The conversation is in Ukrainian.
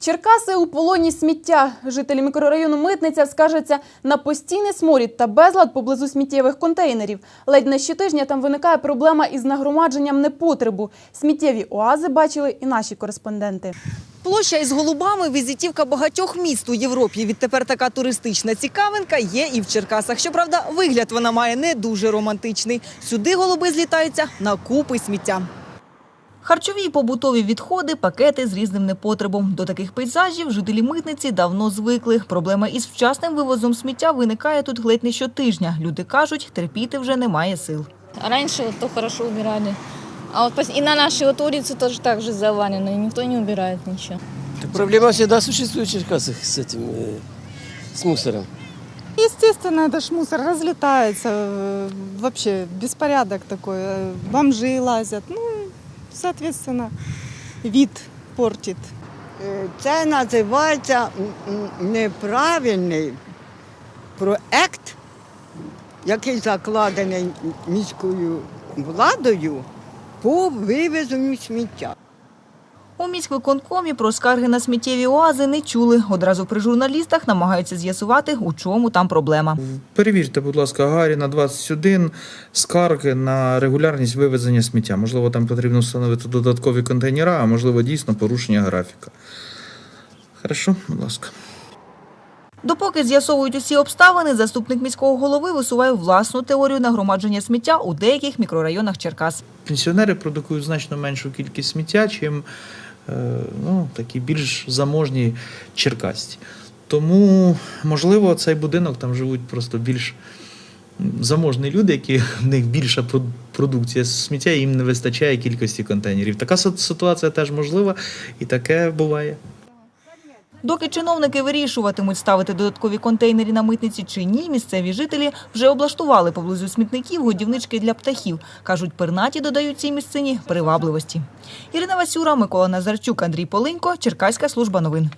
Черкаси у полоні сміття. Жителі мікрорайону Митниця скаржаться на постійний сморід та безлад поблизу сміттєвих контейнерів. Ледь не щотижня там виникає проблема із нагромадженням непотребу. Сміттєві оази бачили і наші кореспонденти. Площа із голубами – візитівка багатьох міст у Європі. Відтепер така туристична цікавинка є і в Черкасах. Щоправда, вигляд вона має не дуже романтичний. Сюди голуби злітаються на купи сміття. Харчові і побутові відходи, пакети з різним непотребом. До таких пейзажів жителі митниці давно звикли. Проблема із вчасним вивозом сміття виникає тут ледь не щотижня. Люди кажуть, терпіти вже немає сил. Раньше вот то хорошо убирали. А вот пос- и на нашей вот улице тоже так же завалено, и никто не убирает ничего. Так Проблема всегда существует в Черкасах с этим, э, с мусором. Естественно, это ж мусор разлетается, э, вообще беспорядок такой, э, бомжи лазят, ну, и, соответственно, вид портит. Е, Це називається неправильний проект, який закладений міською владою по вивезенню сміття. У міськвиконкомі про скарги на сміттєві оази не чули. Одразу при журналістах намагаються з'ясувати, у чому там проблема. Перевірте, будь ласка, Гаріна 21 скарги на регулярність вивезення сміття. Можливо, там потрібно встановити додаткові контейнера, а можливо, дійсно порушення графіка. Хорошо, будь ласка. Допоки з'ясовують усі обставини, заступник міського голови висуває власну теорію нагромадження сміття у деяких мікрорайонах Черкас. Пенсіонери продукують значно меншу кількість сміття, чим ну, такі більш заможні черкасці. Тому, можливо, цей будинок там живуть просто більш заможні люди, які в них більша продукція сміття, їм не вистачає кількості контейнерів. Така сит- ситуація теж можлива, і таке буває. Доки чиновники вирішуватимуть, ставити додаткові контейнери на митниці чи ні, місцеві жителі вже облаштували поблизу смітників годівнички для птахів. Кажуть, пернаті додають цій місцині привабливості. Ірина Васюра, Микола Назарчук, Андрій Полинько, Черкаська служба новин.